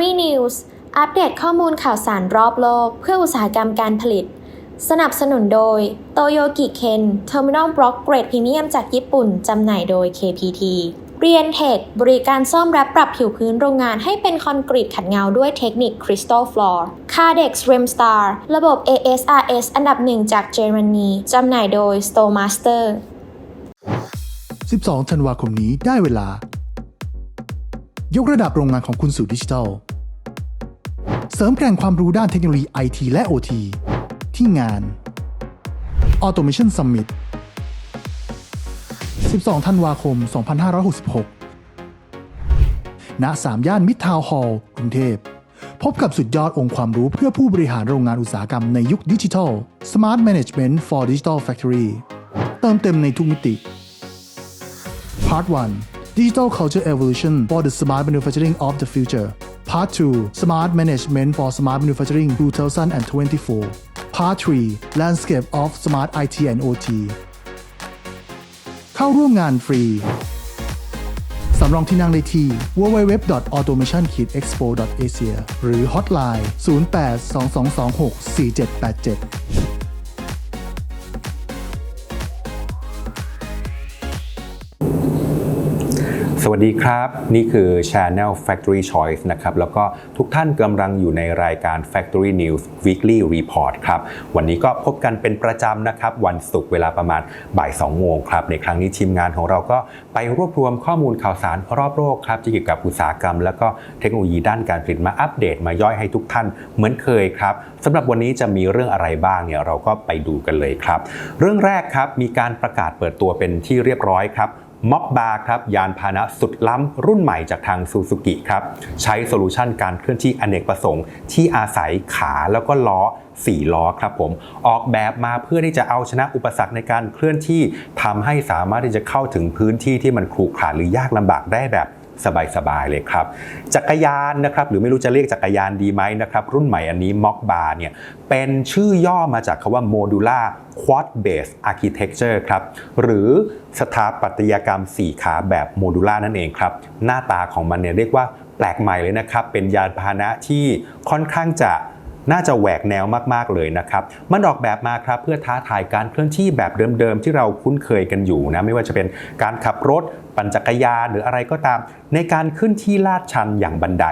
Factory News อัปเดตข้อมูลข่าวสารรอบโลก เพื่ออุตสาหกรรมการผลิต สนับสนุนโดย Toyoki Ken Terminal Block Grade Premium จากญี่ปุ่น จำหน่ายโดย KPT เรียนเทคบริการซ่อมและปรับผิวพื้นโรงงานให้เป็นคอนกรีตขัดเงาด้วยเทคนิค Crystal Floor Cardex Remstar ระบบ ASRS อันดับหนึ่งจากเยอรมนีจำหน่ายโดย Stowmaster 12 ธันวาคมนี้ได้เวลา ยกระดับโรงงานของคุณสู่ดิจิทัล เสริมแกร่งความรู้ด้านเทคโนโลยีไอทีและ OT ที่งาน Automation Summit 12 ธันวาคม 2566ณ3ย่านมิตรทาวน์ฮอลล์กรุงเทพ พบกับสุดยอดองค์ความรู้เพื่อผู้บริหารโรงงานอุตสาหกรรมในยุคดิจิทัล Smart Management for Digital Factory เติมเต็มในทุกมิติ Part 1 Digital Culture Evolution for the Smart Manufacturing of the Future Part 2 Smart Management for Smart Manufacturing 2024 Part 3 Landscape of Smart IT and OT เข้าร่วมงานฟรี สำรองที่นั่งได้ที่ www.automation-expo.asia หรือ hotline 0822264787 วัสดีครับ นี่คือ Channel Factory Choice นะครับแล้วก็ทุกท่านกำลังอยู่ในรายการ Factory News Weekly Report ครับวันนี้ก็พบกันเป็นประจำนะครับวันศุกร์เวลาประมาณบ่าย2โมงครับในครั้งนี้ทีมงานของเราก็ไปรวบรวมข้อมูลข่าวสารรอบโลกครับที่เกี่ยวกับอุตสาหกรรม แล้วก็เทคโนโลยีด้านการผลิตมาอัปเดตมาย่อยให้ทุกท่านเหมือนเคยครับสำหรับวันนี้จะมีเรื่องอะไรบ้างเนี่ยเราก็ไปดูกันเลยครับ เรื่องแรกครับมีการประกาศเปิดตัวเป็นที่เรียบร้อยครับ ม็อบบาร์ครับยานพาหนะสุดล้ำรุ่นใหม่จากทางซูซูกิครับใช้โซลูชันการเคลื่อนที่อเนกประสงค์ ที่อาศัยขาแล้วก็ล้อ4 ล้อครับผม ออกแบบมาเพื่อที่จะเอาชนะอุปสรรคในการเคลื่อนที่ทำให้สามารถที่จะเข้าถึงพื้นที่ที่มันขรุขระหรือยากลำบากได้แบบ สบายๆเลยครับ จักรยานนะครับหรือไม่รู้จะเรียกจักรยานดีไหมนะครับรุ่นใหม่อันนี้ม็อกบาร์เนี่ยเป็นชื่อย่อมาจากคาว่า Modular Quad Base Architecture ครับหรือสถาปัตยกรรม 4 ขาแบบโมดูล่านั่นเองครับหน้าตาของมันเนี่ยเรียกว่าแปลกใหม่เลยนะครับเป็นยานพาหนะที่ค่อนข้างจะ น่าจะแหวกแนวมากๆเลยนะครับ มันออกแบบมาครับเพื่อท้าทายการเคลื่อนที่แบบเดิมๆ ที่เราคุ้นเคยกันอยู่นะไม่ว่าจะเป็นการขับรถ ปั่นจักรยานหรืออะไรก็ตาม ในการขึ้นที่ลาดชันอย่างบันได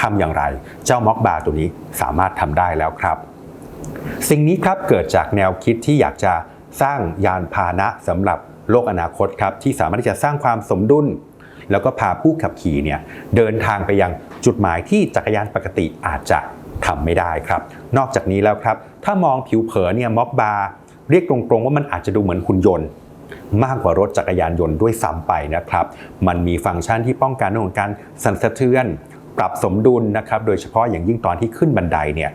ทำอย่างไร เจ้าม็อกบาร์ตัวนี้สามารถทำได้แล้วครับ สิ่งนี้ครับเกิดจากแนวคิดที่อยากจะสร้างยานพาหนะสำหรับโลกอนาคตครับที่สามารถที่จะสร้างความสมดุล แล้วก็พาผู้ขับขี่เนี่ยเดินทางไปยังจุดหมายที่จักรยานปกติอาจจะ ทำไม่ได้ครับ นอกจากนี้แล้วครับ ถ้ามองผิวเผินเนี่ยม็อบบาร์เรียกตรงๆว่ามันอาจจะดูเหมือนหุ่นยนต์มากกว่ารถจักรยานยนต์ด้วยซ้ำไปนะครับ มันมีฟังก์ชันที่ป้องกันเรื่องของการสั่นสะเทือน ปรับสมดุลนะครับ โดยเฉพาะอย่างยิ่งตอนที่ขึ้นบันไดเนี่ย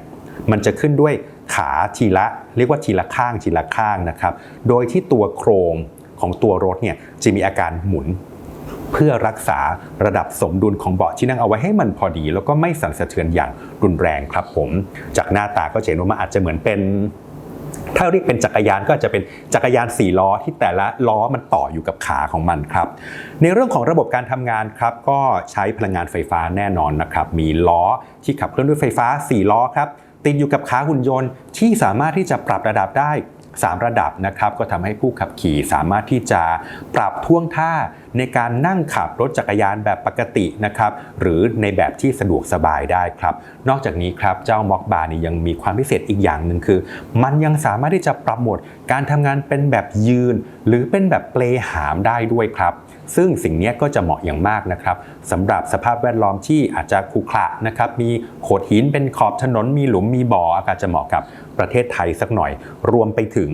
มันจะขึ้นด้วยขาทีละ เรียกว่าทีละข้างทีละข้างนะครับ โดยที่ตัวโครงของตัวรถเนี่ยจะมีอาการหมุน เพื่อรักษาระดับสมดุลของเบาะที่นั่งเอาไว้ให้มันพอดี แล้วก็ไม่สั่นสะเทือนอย่างรุนแรงครับผม จากหน้าตาก็จะเห็นว่ามันอาจจะเหมือนเป็นถ้าเรียกเป็นจักรยานก็จะเป็นจักรยาน4ล้อที่แต่ละล้อมันต่ออยู่กับขาของมันครับ ในเรื่องของระบบการทำงานครับก็ใช้พลังงานไฟฟ้าแน่นอนนะครับ มีล้อที่ขับเคลื่อนด้วยไฟฟ้า 4 ล้อครับติดอยู่กับขาหุ่นยนต์ที่สามารถที่จะปรับระดับได้ 3 ระดับนะครับก็ทำให้ผู้ขับขี่สามารถที่จะปรับท่วงท่าในการนั่งขับรถจักรยานแบบปกตินะครับหรือในแบบที่สะดวกสบายได้ครับ นอกจากนี้ครับเจ้าม็อกบาร์นี่ยังมีความพิเศษอีกอย่างหนึ่งคือ มันยังสามารถที่จะปรับโหมดการทำงานเป็นแบบยืน หรือเป็นแบบเปลหามได้ด้วยครับซึ่งสิ่งนี้ก็จะเหมาะอย่างมากนะครับสำหรับสภาพแวดล้อมที่อาจจะขรุขระนะครับมีโขดหินเป็นขอบถนนมีหลุมมีบ่ออากาศจะเหมาะกับ ประเทศไทยสักหน่อย รวมไปถึง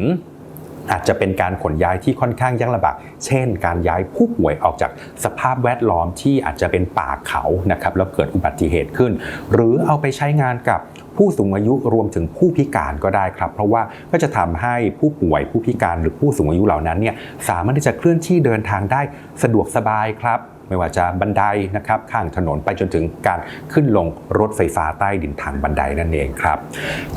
อาจจะเป็นการขนย้ายที่ค่อนข้างยากลำบาก เช่น การย้ายผู้ป่วยออกจากสภาพแวดล้อมที่อาจจะเป็นป่าเขานะครับแล้วเกิดอุบัติเหตุขึ้น หรือเอาไปใช้งานกับผู้สูงอายุรวมถึงผู้พิการก็ได้ครับ เพราะว่าก็จะทำให้ผู้ป่วยผู้พิการหรือผู้สูงอายุเหล่านั้นเนี่ยสามารถที่จะเคลื่อนที่เดินทางได้สะดวกสบายครับ ไม่ว่าจะบันไดนะครับข้างถนนไปจนถึงการขึ้นลงรถไฟฟ้าใต้ดินทางบันไดนั่นเองครับ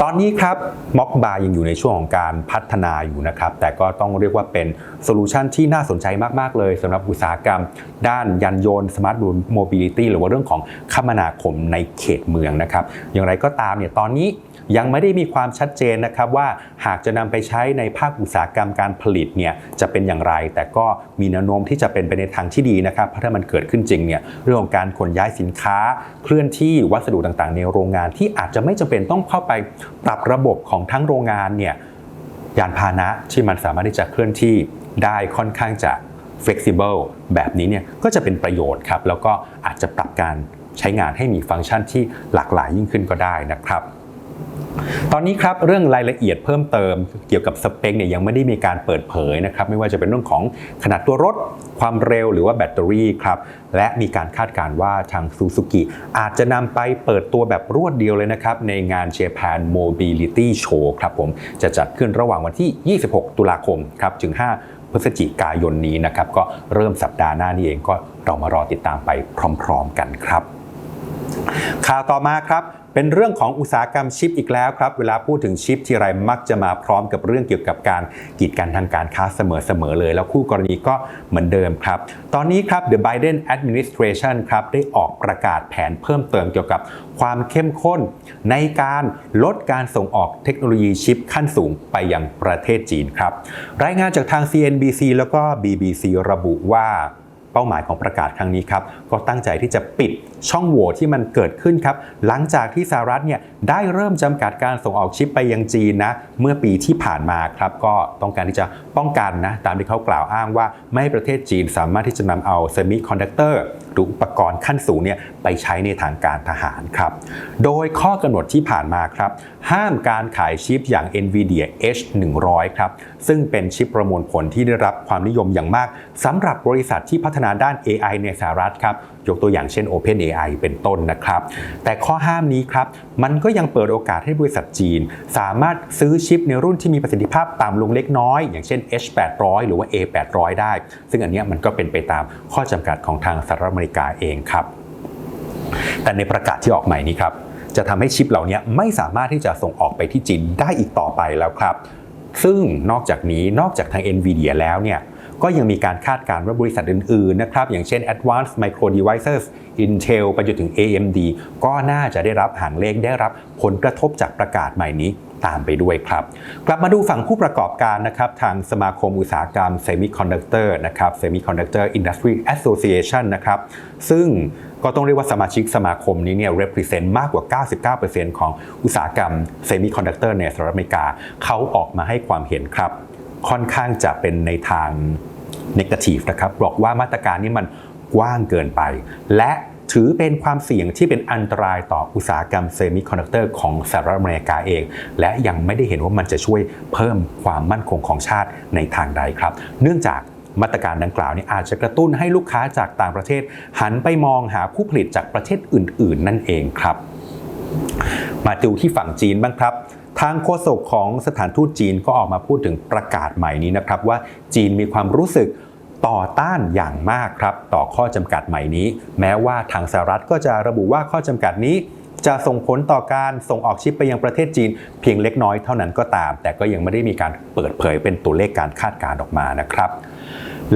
ตอนนี้ครับม็อกบายังอยู่ในช่วงของการพัฒนาอยู่นะครับแต่ก็ต้องเรียกว่าเป็นโซลูชันที่น่าสนใจมาก ๆ เลยสำหรับอุตสาหกรรม ด้านยานยนต์สมาร์ทโมบิลิตี้หรือว่าเรื่องของคมนาคมในเขตเมืองนะครับอย่างไรก็ตามเนี่ยตอนนี้ ยังไม่ได้มีความชัดเจนนะครับว่าหากจะนำไปใช้ในภาคอุตสาหกรรมการผลิตเนี่ยจะเป็นอย่างไร แต่ก็มีแนวโน้มที่จะเป็นไปในทางที่ดีนะครับเพราะถ้ามันเกิดขึ้นจริงเนี่ยเรื่องของการขนย้ายสินค้า เคลื่อนที่วัสดุต่างๆ ในโรงงานที่อาจจะไม่จำเป็นต้องเข้าไปปรับระบบของทั้งโรงงานเนี่ยยานพาหนะที่มันสามารถที่จะเคลื่อนที่ได้ค่อนข้างจะ flexible แบบนี้เนี่ยก็จะเป็นประโยชน์ครับ แล้วก็อาจจะปรับการใช้งานให้มีฟังก์ชันที่หลากหลายยิ่งขึ้นก็ได้นะครับ ตอนนี้ครับเรื่องรายละเอียดเพิ่มเติมเกี่ยวกับสเปคเนี่ยยังไม่ได้มีการเปิดเผยนะครับไม่ว่าจะเป็นเรื่องของขนาดตัวรถ ความเร็วหรือว่าแบตเตอรี่ครับและมีการคาดการณ์ว่าทางซูซูกิอาจจะนำไปเปิดตัวแบบรวดเดียวเลยนะครับในงาน Japan Mobility Show ครับผมจะจัดขึ้นระหว่างวันที่ 26 ตุลาคมครับถึง 5 พฤศจิกายนนี้นะครับก็เริ่มสัปดาห์หน้านี้เองก็เรามารอติดตามไปพร้อม ๆ กันครับ ข่าวต่อมาครับ เป็นเรื่องของอุตสาหกรรมชิปอีกแล้วครับ เวลาพูดถึงชิปทีไรมักจะมาพร้อมกับเรื่องเกี่ยวกับการกีดกันทางการค้าเสมอๆเลย แล้วคู่กรณีก็เหมือนเดิมครับ ตอนนี้ครับ The Biden Administration ครับได้ออกประกาศแผนเพิ่มเติมเกี่ยวกับความเข้มข้น ในการลดการส่งออกเทคโนโลยีชิปขั้นสูงไปยังประเทศจีนครับ รายงานจากทาง CNBC แล้วก็ BBC ระบุว่า เป้าหมายของประกาศครั้งนี้ครับก็ตั้งใจที่จะปิดช่องโหว่ที่มันเกิดขึ้นครับหลังจากที่สหรัฐเนี่ยได้เริ่มจำกัดการส่งออกชิปไปยังจีนนะเมื่อปีที่ผ่านมาครับก็ต้องการที่จะป้องกันนะตามที่เขากล่าวอ้างว่า ไม่ให้ประเทศจีนสามารถที่จะนำเอาเซมิคอนดักเตอร์หรืออุปกรณ์ขั้นสูงเนี่ยไปใช้ในทางการทหารครับโดยข้อกำหนดที่ผ่านมาครับห้ามการขายชิปอย่าง NVIDIA H100 ครับ ซึ่งเป็นชิปประมวลผลที่ได้รับความนิยมอย่างมากสำหรับบริษัทที่พัฒนาด้าน AI ในสหรัฐครับ ยกตัวอย่างเช่น OpenAI เป็นต้นนะครับ แต่ข้อห้ามนี้ครับ มันก็ยังเปิดโอกาสให้บริษัทจีน สามารถซื้อชิปในรุ่นที่มีประสิทธิภาพต่ำลงเล็กน้อย อย่างเช่น H800 หรือว่า A800 ได้ ซึ่งอันนี้มันก็เป็นไปตามข้อจำกัดของทางสหรัฐอเมริกาเองครับแต่ในประกาศที่ออกใหม่นี้ครับ จะทำให้ชิปเหล่านี้ไม่สามารถที่จะส่งออกไปที่จีนได้อีกต่อไปแล้วครับ ซึ่งนอกจากนี้นอกจากทาง NVIDIA แล้วเนี่ยก็ยังมีการคาดการณ์ว่าบริษัทอื่นๆนะครับอย่างเช่น Advanced Micro Devices Intel ไปจนถึง AMD ก็น่าจะได้รับหางเลขได้รับผลกระทบจากประกาศใหม่นี้ ตามไปด้วยครับ กลับมาดูฝั่งผู้ประกอบการนะครับทางสมาคมอุตสาหกรรม Semiconductor นะครับ Semiconductor Industry Association นะครับซึ่งก็ต้องเรียกว่าสมาชิกสมาคมนี้เนี่ย represent มากกว่า 99%ของอุตสาหกรรม Semiconductor ในสหรัฐอเมริกาเขาออกมาให้ความเห็นครับ ค่อนข้างจะเป็นในทาง negative นะครับบอกว่ามาตรการนี้มันกว้างเกินไป และ ถือเป็นความเสี่ยงที่เป็นอันตรายต่ออุตสาหกรรมเซมิคอนดักเตอร์ของสหรัฐอเมริกาเอง และยังไม่ได้เห็นว่ามันจะช่วยเพิ่มความมั่นคงของชาติในทางใดครับ เนื่องจากมาตรการดังกล่าวนี้อาจจะกระตุ้นให้ลูกค้าจากต่างประเทศ หันไปมองหาผู้ผลิตจากประเทศอื่น ๆ นั่นเองครับ มาดูที่ฝั่งจีนบ้างครับทางโฆษกของสถานทูตจีนก็ออกมาพูดถึงประกาศใหม่นี้นะครับว่าจีนมีความรู้สึก ต่อต้านอย่างมากครับต่อข้อจำกัดใหม่นี้ แม้ว่าทางสหรัฐก็จะระบุว่าข้อจำกัดนี้จะส่งผลต่อการส่งออกชิปไปยังประเทศจีน เพียงเล็กน้อยเท่านั้นก็ตาม แต่ก็ยังไม่ได้มีการเปิดเผยเป็นตัวเลขการคาดการณ์ออกมานะครับ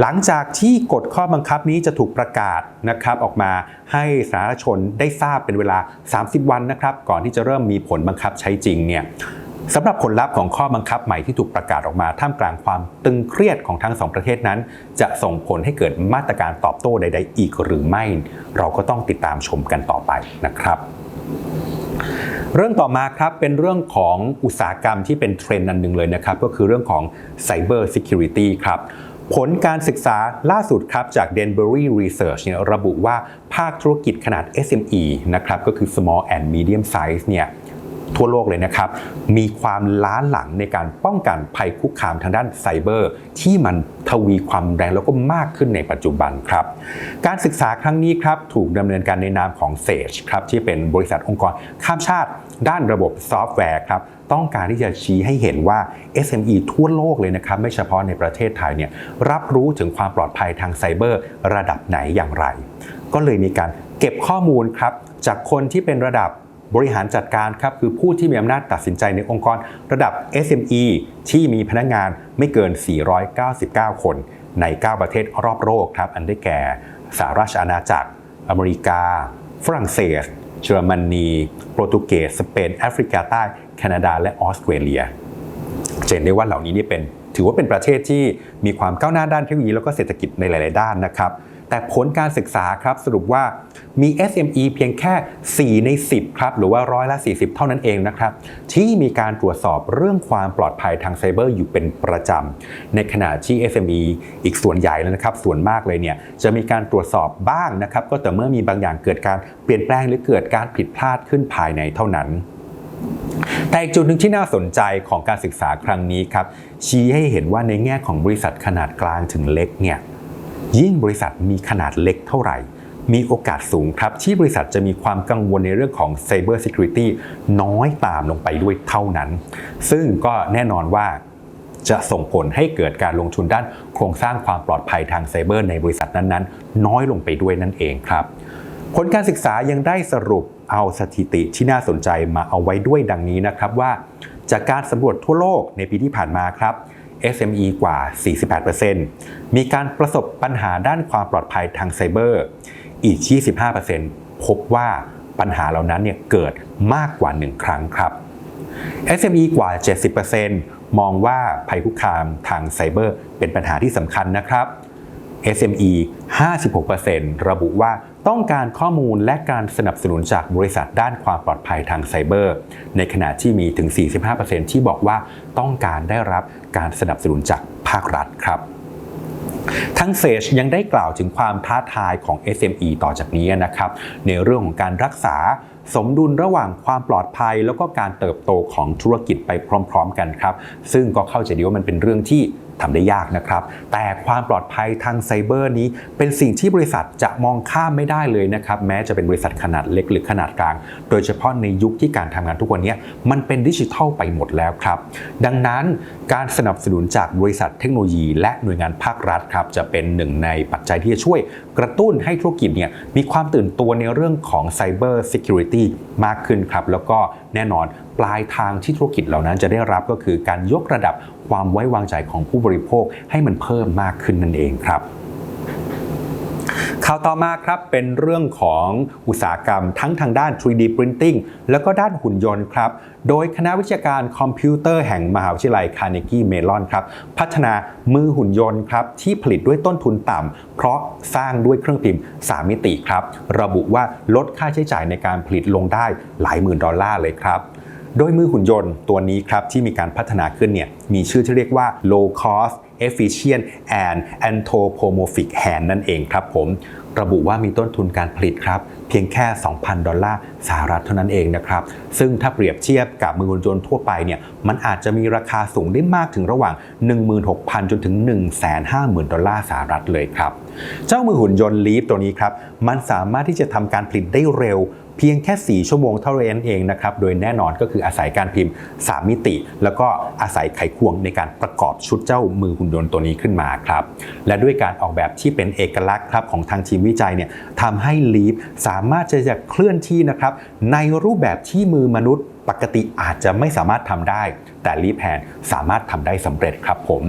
หลังจากที่กฎข้อบังคับนี้จะถูกประกาศนะครับออกมาให้สาธารณชนได้ทราบเป็นเวลา 30 วันนะครับ ก่อนที่จะเริ่มมีผลบังคับใช้จริงเนี่ย สำหรับผลลัพธ์ของข้อบังคับใหม่ที่ถูกประกาศออกมาท่ามกลางความตึงเครียดของทั้งสองประเทศนั้น จะส่งผลให้เกิดมาตรการตอบโต้ใด ๆ อีกหรือไม่ เราก็ต้องติดตามชมกันต่อไปนะครับ เรื่องต่อมาครับเป็นเรื่องของอุตสาหกรรมที่เป็นเทรนด์อันหนึ่งเลยนะครับ ก็คือเรื่องของ Cyber Security ครับผลการศึกษาล่าสุดครับจาก Denbury Research เนี่ยระบุว่าภาคธุรกิจขนาด SME นะครับก็คือ small and medium size เนี่ย ทั่วโลกเลยนะครับ มีความล้าหลังในการป้องกันภัยคุกคามทางด้านไซเบอร์ ที่มันทวีความแรงแล้วก็มากขึ้นในปัจจุบันครับ การศึกษาครั้งนี้ครับถูกดำเนินการในนามของ Sage ครับที่เป็นบริษัทองค์กรข้ามชาติ ด้านระบบซอฟต์แวร์ครับต้องการที่จะชี้ให้เห็นว่า SME ทั่วโลกเลยนะครับ ไม่เฉพาะในประเทศไทยเนี่ยรับรู้ถึงความปลอดภัยทางไซเบอร์ ระดับไหนอย่างไร ก็เลยมีการเก็บข้อมูลครับจากคนที่เป็นระดับ บริหารจัดการครับคือผู้ที่มีอำนาจตัดสินใจในองค์กรระดับ SME ที่มีพนักงานไม่เกิน 499 คน ใน 9 ประเทศรอบโลกครับ อันได้แก่สหราชอาณาจักร อเมริกา ฝรั่งเศสเยอรมนีโปรตุเกส สเปน แอฟริกาใต้ แคนาดา และออสเตรเลียเห็นได้ว่าเหล่านี้นี่เป็น ถือว่าเป็นประเทศที่มีความก้าวหน้าด้านเทคโนโลยีแล้วก็เศรษฐกิจในหลาย ๆ ด้านนะครับ แต่ผลการศึกษาครับสรุปว่ามี SME เพียงแค่ 4 ใน 10 ครับ หรือว่าร้อยละ 40 เท่านั้นเองนะครับ ที่มีการตรวจสอบเรื่องความปลอดภัยทางไซเบอร์อยู่เป็นประจำ ในขณะที่ SME อีกส่วนใหญ่แล้วนะครับ ส่วนมากเลยเนี่ยจะมีการตรวจสอบบ้างนะครับ ก็แต่เมื่อมีบางอย่างเกิดการเปลี่ยนแปลงหรือเกิดการผิดพลาดขึ้นภายในเท่านั้นแต่อีกจุดหนึ่งที่น่าสนใจของการศึกษาครั้งนี้ครับชี้ให้เห็นว่าในแง่ของบริษัทขนาดกลางถึงเล็กเนี่ย ยิ่งบริษัทมีขนาดเล็กเท่าไหร่ มีโอกาสสูงครับ ที่บริษัทจะมีความกังวลในเรื่องของ Cyber Security น้อยตามลงไปด้วยเท่านั้น ซึ่งก็แน่นอนว่าจะส่งผลให้เกิดการลงทุนด้านโครงสร้างความปลอดภัยทางไซเบอร์ในบริษัทนั้นๆ น้อยลงไปด้วยนั่นเองครับ ผลการศึกษายังได้สรุปเอาสถิติที่น่าสนใจมาเอาไว้ด้วยดังนี้นะครับว่า จากการสำรวจทั่วโลกในปีที่ผ่านมาครับ SME กว่า 48%มีการประสบปัญหาด้านความปลอดภัยทางไซเบอร์ อีก 25%พบว่าปัญหาเหล่านั้นเนี่ยเกิดมากกว่า 1 ครั้งครับ SME กว่า 70%มองว่าภัยคุกคามทางไซเบอร์เป็นปัญหาที่สำคัญนะครับ SME 56%ระบุว่า ต้องการข้อมูลและการสนับสนุนจากบริษัทด้านความปลอดภัยทางไซเบอร์ ในขณะที่มีถึง 45%ที่บอกว่าต้องการได้รับการสนับสนุนจากภาครัฐครับทั้งเซจยังได้กล่าวถึงความท้าทายของ SME ต่อจากนี้นะครับ ในเรื่องของการรักษาสมดุลระหว่างความปลอดภัย แล้วก็การเติบโตของธุรกิจไปพร้อม ๆ กันครับ ซึ่งก็เข้าใจดีว่ามันเป็นเรื่องที่ ทำได้ยากนะครับ แต่ความปลอดภัยทางไซเบอร์นี้เป็นสิ่งที่บริษัทจะมองข้ามไม่ได้เลยนะครับ แม้จะเป็นบริษัทขนาดเล็กหรือขนาดกลาง โดยเฉพาะในยุคที่การทำงานทุกวันนี้มันเป็นดิจิทัลไปหมดแล้วครับ ดังนั้นการสนับสนุนจากบริษัทเทคโนโลยี และหน่วยงานภาครัฐครับจะเป็นหนึ่งในปัจจัยที่จะช่วยกระตุ้นให้ธุรกิจเนี่ยมีความตื่นตัวในเรื่องของไซเบอร์ซิเคียวริตี้มากขึ้นครับ แล้วก็แน่นอนปลายทางที่ธุรกิจเหล่านั้นจะได้รับก็คือการยกระดับ ความไว้วางใจของผู้บริโภคให้มันเพิ่มมากขึ้นนั่นเองครับข่าวต่อมาครับเป็นเรื่องของอุตสาหกรรมทั้งทางด้าน 3D Printing แล้วก็ด้านหุ่นยนต์ครับ โดยคณะวิชาการคอมพิวเตอร์แห่งมหาวิทยาลัยคาร์เนกีเมลอนครับ พัฒนามือหุ่นยนต์ครับที่ผลิตด้วยต้นทุนต่ำเพราะสร้างด้วยเครื่องพิมพ์ 3 มิติครับ ระบุว่าลดค่าใช้จ่ายในการผลิตลงได้หลายหมื่นดอลลาร์เลยครับ โดยมือหุ่นยนต์ตัวนี้ครับที่มีการพัฒนาขึ้นเนี่ยมีชื่อที่เรียกว่า low cost efficient and anthropomorphic hand นั่นเองครับผมระบุว่ามีต้นทุนการผลิตครับ เพียงแค่ 2,000 ดอลลาร์สหรัฐเท่านั้นเองนะครับ ซึ่งถ้าเปรียบเทียบกับมือหุ่นยนต์ทั่วไปเนี่ยมันอาจจะมีราคาสูงได้มากถึงระหว่าง 16,000 จนถึง 150,000 ดอลลาร์สหรัฐเลยครับ เจ้ามือหุ่นยนต์ลีฟตัวนี้ครับ มันสามารถที่จะทำการผลิตได้เร็ว เพียงแค่ 4 ชั่วโมงเท่านั้นเองนะครับ โดยแน่นอนก็คืออาศัยการพิมพ์ 3 มิติ แล้วก็อาศัยไขควงในการประกอบชุดเจ้ามือหุ่นยนต์ตัวนี้ขึ้นมาครับ และด้วยการออกแบบที่เป็นเอกลักษณ์ครับของทางทีมวิจัยเนี่ยทำให้ลีฟสามารถจะจะเคลื่อนที่นะครับในรูปแบบที่มือมนุษย์ปกติอาจจะไม่สามารถทำได้ แต่ลีฟแฮนสามารถทำได้สำเร็จครับผม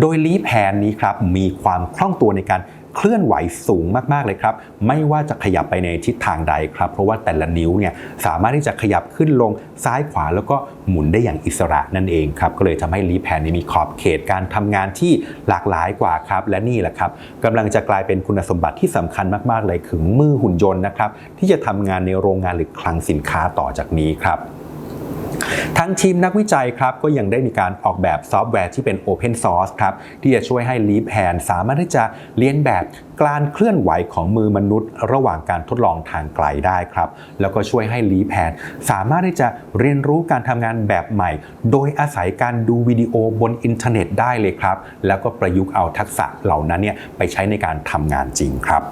โดยลีฟแฮนนี้ครับมีความคล่องตัวในการ เคลื่อนไหวสูงมากๆเลยครับ ไม่ว่าจะขยับไปในทิศทางใดครับ เพราะว่าแต่ละนิ้วเนี่ยสามารถที่จะขยับขึ้นลงซ้ายขวาแล้วก็หมุนได้อย่างอิสระนั่นเองครับ ก็เลยทำให้ลีแฮนนี้มีขอบเขตการทำงานที่หลากหลายกว่าครับ และนี่แหละครับกำลังจะกลายเป็นคุณสมบัติที่สำคัญมากๆเลยคือมือหุ่นยนต์นะครับที่จะทำงานในโรงงานหรือคลังสินค้าต่อจากนี้ครับ ทั้งทีมนักวิจัยครับก็ยังได้มีการออกแบบซอฟต์แวร์ที่เป็น Open Source ครับที่จะช่วยให้ Leap Hand สามารถที่จะเรียนแบบการเคลื่อนไหวของมือมนุษย์ ระหว่างการทดลองทางไกลได้ครับ แล้วก็ช่วยให้ Leap Hand สามารถที่จะเรียนรู้การทำงานแบบใหม่ โดยอาศัยการดูวิดีโอบนอินเทอร์เน็ตได้เลยครับ แล้วก็ประยุกต์เอาทักษะเหล่านั้นเนี่ยไปใช้ในการทำงานจริงครับ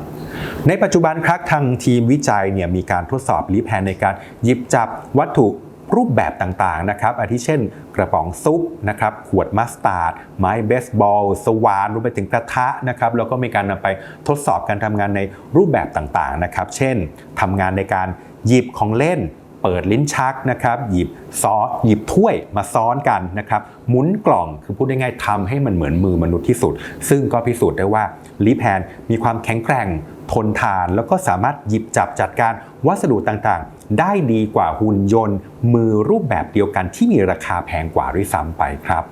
ในปัจจุบันครับทางทีมวิจัยเนี่ยมีการทดสอบลีแพนในการหยิบจับวัตถุ รูปแบบต่างๆนะครับ อาทิเช่น กระป๋องซุปนะครับ ขวดมัสตาร์ด ไม้เบสบอล สวานรวมไปถึงกระทะนะครับ แล้วก็มีการนำไปทดสอบการทำงานในรูปแบบต่างๆนะครับ เช่นทำงานในการหยิบของเล่นเปิดลิ้นชักนะครับหยิบซอหยิบถ้วยมาซ้อนกันนะครับหมุนกล่องคือพูดง่ายๆทำให้มันเหมือนมือมนุษย์ที่สุด ซึ่งก็พิสูจน์ได้ว่าลีแพนมีความแข็งแกร่ง ทนทาน แล้วก็สามารถหยิบจับจัดการวัสดุต่างๆ ได้ดีกว่าหุ่นยนต์ มือรูปแบบเดียวกันที่มีราคาแพงกว่าด้วยซ้ำไปครับ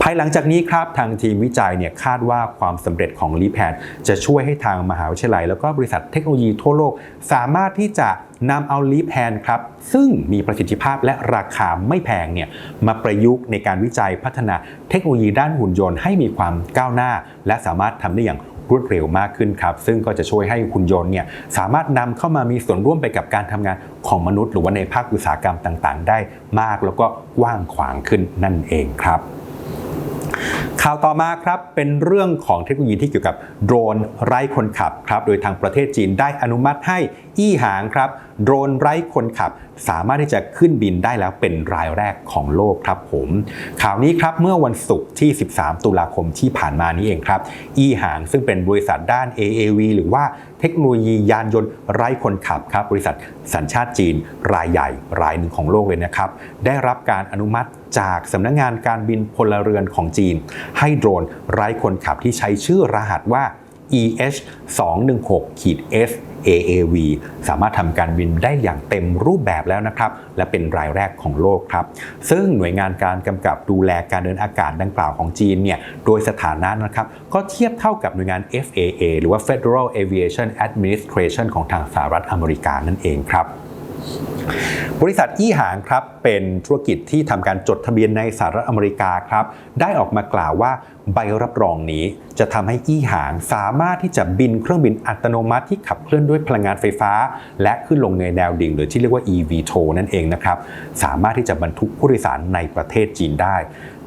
ภายหลังจากนี้ครับทางทีมวิจัยเนี่ยคาดว่าความสำเร็จของลีแพนจะช่วยให้ทางมหาวิทยาลัย แล้วก็บริษัทเทคโนโลยีทั่วโลก สามารถที่จะนำเอาลีแพนครับซึ่งมีประสิทธิภาพและราคาไม่แพงเนี่ยมาประยุกต์ในการวิจัยพัฒนาเทคโนโลยีด้านหุ่นยนต์ให้มีความก้าวหน้า และสามารถทำได้อย่าง รวดเร็วมากขึ้นครับ ซึ่งก็จะช่วยให้หุ่นยนต์เนี่ยสามารถนำเข้ามามีส่วนร่วมไปกับการทำงานของมนุษย์ หรือว่าในภาคอุตสาหกรรมต่าง ๆ ได้มากแล้วก็กว้างขวางขึ้นนั่นเองครับ ข่าวต่อมาครับเป็นเรื่องของเทคโนโลยีที่เกี่ยวกับโดรนไร้คนขับครับโดยทางประเทศจีนได้อนุมัติให้อี้หางครับโดรนไร้คนขับ สามารถที่จะขึ้นบินได้แล้วเป็นรายแรกของโลกครับผมข่าวนี้ครับเมื่อวันศุกร์ที่ 13 ตุลาคมที่ผ่านมานี้เองครับอี้หางซึ่งเป็นบริษัทด้าน AAV หรือว่าเทคโนโลยียานยนต์ไร้คนขับครับบริษัทสัญชาติจีนรายใหญ่รายหนึ่งของโลกเลยนะครับ ได้รับการอนุมัติจากสำนักงงานการบินพลเรือนของจีนให้โดรนไร้คนขับที่ใช้ชื่อรหัสว่า EH 216 S AAV สามารถทำการบินได้อย่างเต็มรูปแบบแล้วนะครับ และเป็นรายแรกของโลกครับ ซึ่งหน่วยงานการกำกับดูแลการเดินอากาศดังกล่าวของจีนเนี่ย โดยสถานะนะครับ ก็เทียบเท่ากับหน่วยงาน FAA หรือว่า Federal Aviation Administration ของทางสหรัฐอเมริกานั่นเองครับ บริษัทอี้หางครับเป็นธุรกิจที่ทำการจดทะเบียนในสหรัฐอเมริกาครับ ได้ออกมากล่าวว่าใบรับรองนี้จะทำให้อี้หางสามารถที่จะบินเครื่องบินอัตโนมัติที่ขับเคลื่อนด้วยพลังงานไฟฟ้า และขึ้นลงในแนวดิ่ง หรือที่เรียกว่า eVTOL นั่นเองนะครับ สามารถที่จะบรรทุกผู้โดยสารในประเทศจีนได้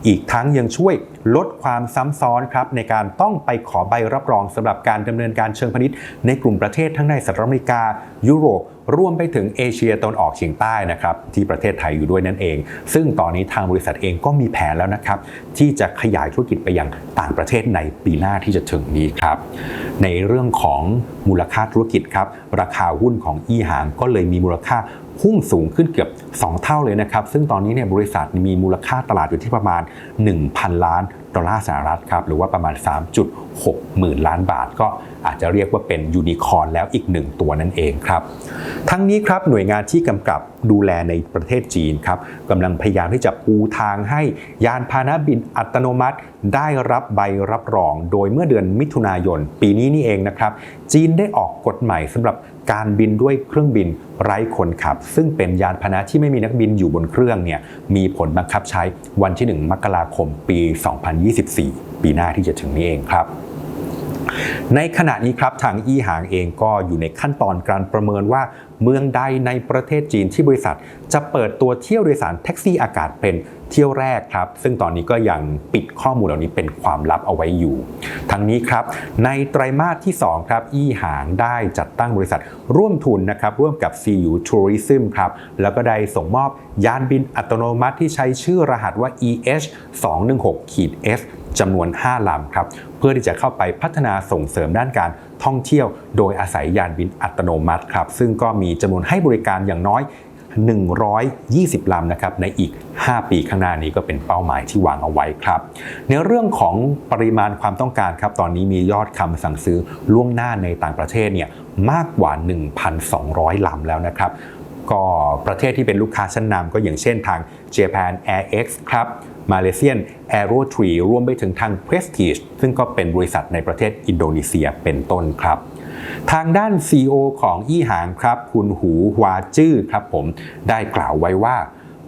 อีกทั้งยังช่วยลดความซ้ำซ้อนครับในการต้องไปขอใบรับรองสำหรับการดำเนินการเชิงพาณิชย์ในกลุ่มประเทศทั้งในสหรัฐอเมริกา ยุโรปรวมไปถึงเอเชียตะวันออกเฉียงใต้นะครับที่ประเทศไทยอยู่ด้วยนั่นเอง ซึ่งตอนนี้ทางบริษัทเองก็มีแผนแล้วนะครับ ที่จะขยายธุรกิจไปยังต่างประเทศในปีหน้าที่จะถึงนี้ครับ ในเรื่องของมูลค่าธุรกิจครับ ราคาหุ้นของอีหางก็เลยมีมูลค่าพุ่งสูงขึ้นเกือบ 2 เท่าเลยนะครับ ซึ่งตอนนี้เนี่ยบริษัทมีมูลค่าตลาดอยู่ที่ประมาณ 1,000 ล้านดอลลาร์สหรัฐครับหรือว่าประมาณ 3.6 หมื่นล้านบาทก็ อาจจะเรียกว่าเป็นยูนิคอร์นแล้วอีกหนึ่งตัวนั่นเองครับ ทั้งนี้ครับหน่วยงานที่กำกับดูแลในประเทศจีนครับกำลังพยายามที่จะปูทางให้ยานพาหนะบินอัตโนมัติ ได้รับใบรับรอง โดยเมื่อเดือนมิถุนายน ปีนี้นี่เองนะครับ จีนได้ออกกฎใหม่สำหรับการบินด้วยเครื่องบินไร้คนขับ ซึ่งเป็นยานพาหนะที่ไม่มีนักบินอยู่บนเครื่องเนี่ยมีผลบังคับใช้วันที่ 1 มกราคมปี 2024 ปีหน้าที่จะถึงนี้เองครับ ในขณะนี้ครับทางอี้หางเองก็อยู่ในขั้นตอนการประเมินว่า เมืองใดในประเทศจีนที่บริษัท จะเปิดตัวเที่ยวโดยสารแท็กซี่อากาศเป็น เที่ยวแรกครับ ซึ่งตอนนี้ก็ยังปิดข้อมูลเหล่านี้เป็นความลับเอาไว้อยู่ ทั้งนี้ครับ ในไตรมาสที่ 2 ครับ อี้หางได้จัดตั้งบริษัทร่วมทุนนะครับร่วมกับ CU Tourism ครับแล้วก็ได้ส่งมอบยานบินอัตโนมัติที่ใช้ชื่อรหัสว่า EH 216 S จำนวน 5 ลำครับ เพื่อที่จะเข้าไปพัฒนาส่งเสริมด้านการท่องเที่ยว โดยอาศัยยานบินอัตโนมัติครับ ซึ่งก็มีจำนวนให้บริการอย่างน้อย 120 ลำนะครับในอีก 5 ปีข้างหน้านี้ก็เป็นเป้าหมายที่วางเอาไว้ครับ ในเรื่องของปริมาณความต้องการครับ ตอนนี้มียอดคำสั่งซื้อล่วงหน้าในต่างประเทศเนี่ยมากกว่า 1,200 ลำแล้วนะครับก็ประเทศที่เป็นลูกค้าชั้นนำก็อย่างเช่นทาง Japan AirX ครับมาเลเซียน Aero Tree รวมไปถึงทาง Prestige ซึ่งก็เป็นบริษัทในประเทศอินโดนีเซียเป็นต้นครับ ทางด้าน CEO ของอี้หางครับ คุณหูฮวาจื้อครับผมได้กล่าวไว้ว่า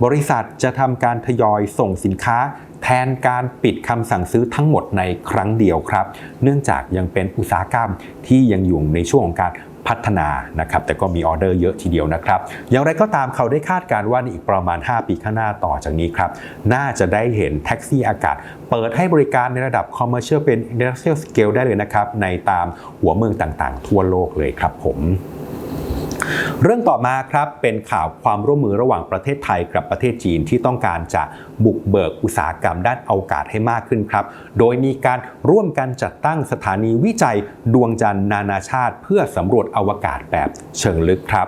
บริษัทจะทำการทยอยส่งสินค้าแทนการปิดคำสั่งซื้อทั้งหมดในครั้งเดียวครับ เนื่องจากยังเป็นอุตสาหกรรมที่ยังอยู่ในช่วงของการ พัฒนานะครับแต่ก็มีออเดอร์เยอะทีเดียวนะครับ อย่างไรก็ตามเขาได้คาดการณ์ว่าในอีกประมาณ 5 ปีข้างหน้าต่อจากนี้ครับ น่าจะได้เห็นแท็กซี่อากาศ เปิดให้บริการในระดับ commercial เป็น industrial scale ได้เลยนะครับ ในตามหัวเมืองต่างๆ ทั่วโลกเลยครับผม เรื่องต่อมาครับเป็นข่าวความร่วมมือระหว่างประเทศไทยกับประเทศจีนที่ต้องการจะบุกเบิกอุตสาหกรรมด้านอวกาศให้มากขึ้นครับ โดยมีการร่วมกันจัดตั้งสถานีวิจัยดวงจันทร์นานาชาติ เพื่อสำรวจอวกาศแบบเชิงลึกครับ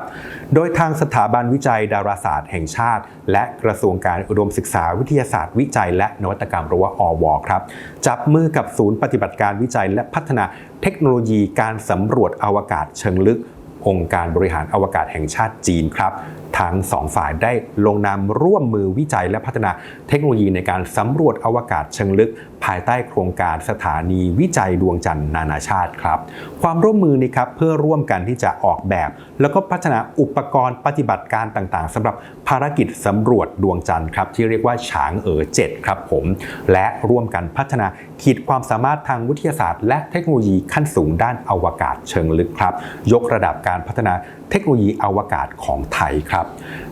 โดยทางสถาบันวิจัยดาราศาสตร์แห่งชาติ และกระทรวงการอุดมศึกษาวิทยาศาสตร์วิจัย และนวัตกรรมหรือว่าอวครับ จับมือกับศูนย์ปฏิบัติการวิจัยและพัฒนาเทคโนโลยีการสำรวจอวกาศเชิงลึก องค์การบริหารอวกาศแห่งชาติจีนครับ ทั้งสองฝ่ายได้ลงนามร่วมมือวิจัยและพัฒนาเทคโนโลยีในการสำรวจอวกาศเชิงลึก ภายใต้โครงการสถานีวิจัยดวงจันทร์นานาชาติครับ ความร่วมมือนี้ครับเพื่อร่วมกันที่จะออกแบบ แล้วก็พัฒนาอุปกรณ์ปฏิบัติการต่างๆสำหรับภารกิจสำรวจดวงจันทร์ครับที่เรียกว่าฉางเอ๋อ7ครับผมและร่วมกันพัฒนาขีดความสามารถทางวิทยาศาสตร์ และเทคโนโลยีขั้นสูงด้านอวกาศเชิงลึกครับ ยกระดับการพัฒนาเทคโนโลยีอวกาศของไทยครับ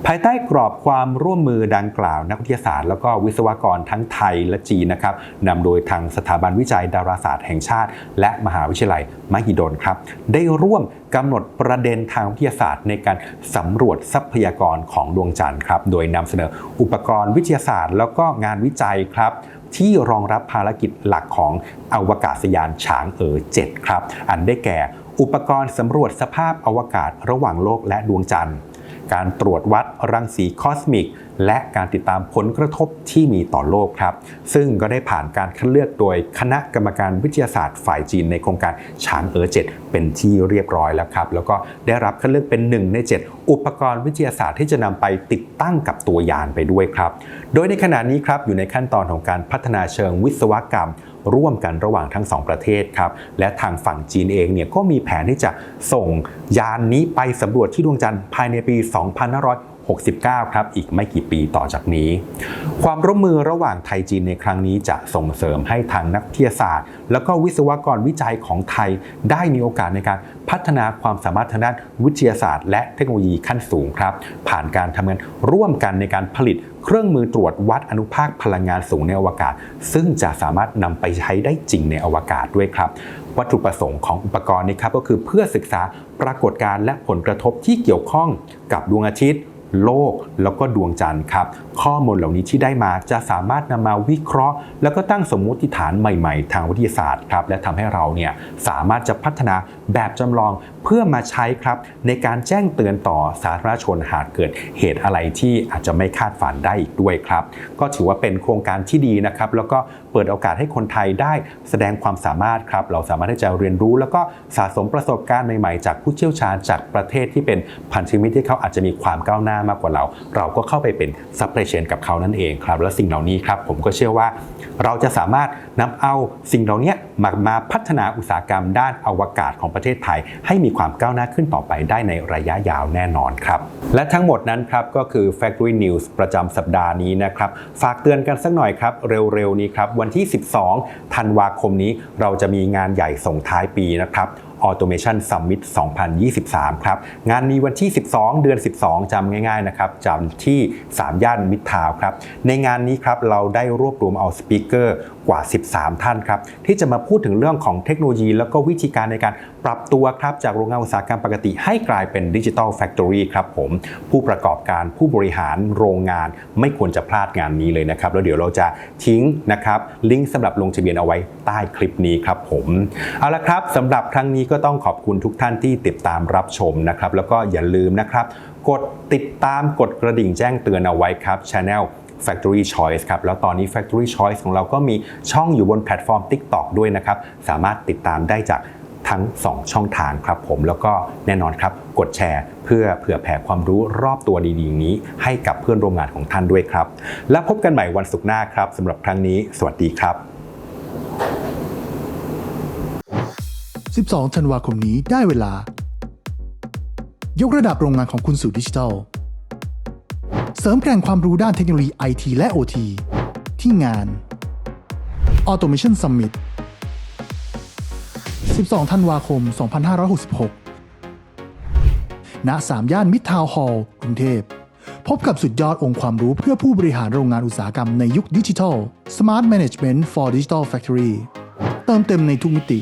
ภายใต้กรอบความร่วมมือดังกล่าว นักวิทยาศาสตร์ แล้วก็วิศวกรทั้งไทยและจีนนะครับนำโดยทางสถาบันวิจัยดาราศาสตร์แห่งชาติ และมหาวิทยาลัยมหิดลครับ ได้ร่วมกำหนดประเด็นทางวิทยาศาสตร์ในการสำรวจทรัพยากรของดวงจันทร์ครับ โดยนำเสนออุปกรณ์วิทยาศาสตร์ แล้วก็งานวิจัยครับที่รองรับภารกิจหลักของอวกาศยานฉางเอ๋อ7ครับ อันได้แก่ อุปกรณ์สำรวจสภาพอวกาศระหว่างโลกและดวงจันทร์ การตรวจวัดรังสีคอสมิก และการติดตามผลกระทบที่มีต่อโลกครับ ซึ่งก็ได้ผ่านการคัดเลือกโดยคณะกรรมการวิทยาศาสตร์ฝ่ายจีนในโครงการฉางเอ๋อ7เป็นที่เรียบร้อยแล้วครับ แล้วก็ได้รับคัดเลือกเป็นหนึ่งใน 7 อุปกรณ์วิทยาศาสตร์ที่จะนำไปติดตั้งกับตัวยานไปด้วยครับ โดยในขณะนี้ครับอยู่ในขั้นตอนของการพัฒนาเชิงวิศวกรรม ร่วมกันระหว่างทั้งสองประเทศครับและทางฝั่งจีนเองเนี่ยก็มีแผนที่จะส่งยานนี้ไปสำรวจที่ดวงจันทร์ภายในปี 69 ครับ อีกไม่กี่ปีต่อจากนี้ ความร่วมมือระหว่างไทยจีนในครั้งนี้จะส่งเสริมให้ทางนักวิทยาศาสตร์ แล้วก็วิศวกรวิจัยของไทยได้มีโอกาสในการพัฒนาความสามารถทางด้านวิทยาศาสตร์ และเทคโนโลยีขั้นสูงครับ ผ่านการทำงานร่วมกันในการผลิตเครื่องมือตรวจวัดอนุภาคพลังงานสูงในอวกาศ ซึ่งจะสามารถนำไปใช้ได้จริงในอวกาศด้วยครับ วัตถุประสงค์ของอุปกรณ์นี้ครับก็คือเพื่อศึกษาปรากฏการณ์และผลกระทบที่เกี่ยวข้องกับดวงอาทิตย์ โลก แล้วก็ดวงจันทร์ครับ ข้อมูลเหล่านี้ที่ได้มาจะสามารถนำมาวิเคราะห์ แล้วก็ตั้งสมมุติฐานใหม่ๆ ทางวิทยาศาสตร์ครับและทำให้เราเนี่ยสามารถจะพัฒนาแบบจำลองเพื่อมาใช้ครับ ในการแจ้งเตือนต่อสาธารณชนหากเกิดเหตุอะไรที่อาจจะไม่คาดฝันได้อีกด้วยครับ ก็ถือว่าเป็นโครงการที่ดีนะครับ แล้วก็เปิดโอกาสให้คนไทยได้แสดงความสามารถครับ เราสามารถที่จะเรียนรู้แล้วก็สะสมประสบการณ์ใหม่ๆ จากผู้เชี่ยวชาญจากประเทศที่เป็นพันธมิตรที่เขาอาจจะมีความก้าวหน้ามากกว่าเรา เราก็เข้าไปเป็นซัพพลายเชนกับเขานั่นเองครับ และสิ่งเหล่านี้ครับผมก็เชื่อว่า เราจะสามารถนำเอาสิ่งเหล่านี้มามาพัฒนาอุตสาหกรรมด้านอวกาศของประเทศไทย ให้มีความก้าวหน้าขึ้นต่อไปได้ในระยะยาวแน่นอนครับ และทั้งหมดนั้นครับก็คือ Factory News ประจำสัปดาห์นี้นะครับ ฝากเตือนกันสักหน่อยครับเร็วๆนี้ครับวันที่ 12 ธันวาคมนี้เราจะมีงานใหญ่ส่งท้ายปีนะครับ Automation Summit 2023 ครับ งานนี้วันที่ 12 เดือน 12จำง่ายๆนะครับจำที่ 3 ย่านมิตรทาวครับ ในงานนี้ครับเราได้รวบรวมเอาสปีกเกอร์กว่า 13 ท่านครับที่จะมาพูดถึงเรื่องของเทคโนโลยี แล้วก็วิธีการในการปรับตัวครับจากโรงงานอุตสาหกรรมปกติ ให้กลายเป็นดิจิ t a ลแฟ c ทอรี่ครับผมผู้ประกอบการผู้บริหารโรงงานไม่ควรจะพลาดงานนี้เลยนะครับ แล้วเดี๋ยวเราจะทิ้งนะครับลิงก์สำหรับลงทะเบียนเอาไว้ใต้คลิปนี้ครับผมเอาละครับสำหรับครั้งนี้ก็ต้องขอบคุณทุกท่านที่ติดตามรับชมนะครับ แล้วก็อย่าลืมนะครับ กดติดตามกดกระดิ่งแจ้งเตือนเอาไว้ครับ Channel Factory Choice ครับ แล้วตอนนี้ Factory Choice ของเราก็มีช่องอยู่บนแพลตฟอร์ม TikTok ด้วยนะครับ สามารถติดตามได้จากทั้ง 2 ช่องทางครับผมแล้วก็แน่นอนครับ กดแชร์ เพื่อเผื่อแผ่ความรู้รอบตัวดีๆ นี้ ให้กับเพื่อนร่วมงานของท่านด้วยครับ แล้วพบกันใหม่วันศุกร์หน้าครับสำหรับครั้งนี้ สวัสดีครับ 12 ธันวาคมนี้ได้เวลา ยกระดับโรงงานของคุณสู่ดิจิทัล เสริมแกร่งความรู้ด้านเทคโนโลยีไอทีและ OT ที่งาน Automation Summit 12 ธันวาคม 2566ณ3ย่านมิตรทาวน์ฮอลล์กรุงเทพ พบกับสุดยอดองค์ความรู้เพื่อผู้บริหารโรงงานอุตสาหกรรมในยุคดิจิทัล Smart Management for Digital Factory เติมเต็มในทุกมิติ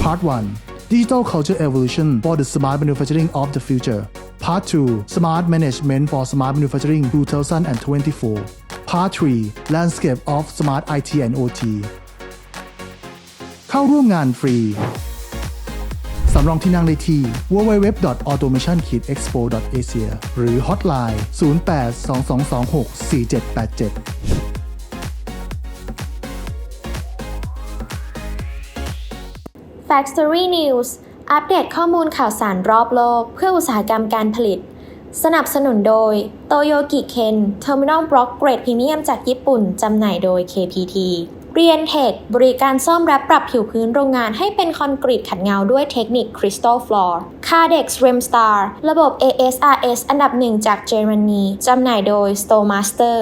Part 1 Digital Culture Evolution for the Smart Manufacturing of the Future Part 2 Smart Management for Smart Manufacturing 2024 Part 3 Landscape of Smart IT and OT เข้าร่วมงานฟรี สำรองที่นั่งได้ที่ www.automation-expo.asia หรือ hotline 0822264787 Factory News อัปเดตข้อมูลข่าวสารรอบโลก เพื่ออุตสาหกรรมการผลิต สนับสนุนโดย Toyoki Ken Terminal Block Grade Premium จากญี่ปุ่น จำหน่ายโดย KPT เรียนเทคบริการซ่อมและปรับผิวพื้นโรงงานให้เป็นคอนกรีตขัดเงาด้วยเทคนิค Crystal Floor Cardex Remstar ระบบ ASRS อันดับหนึ่งจากเยอรมนีจำหน่ายโดย Stowmaster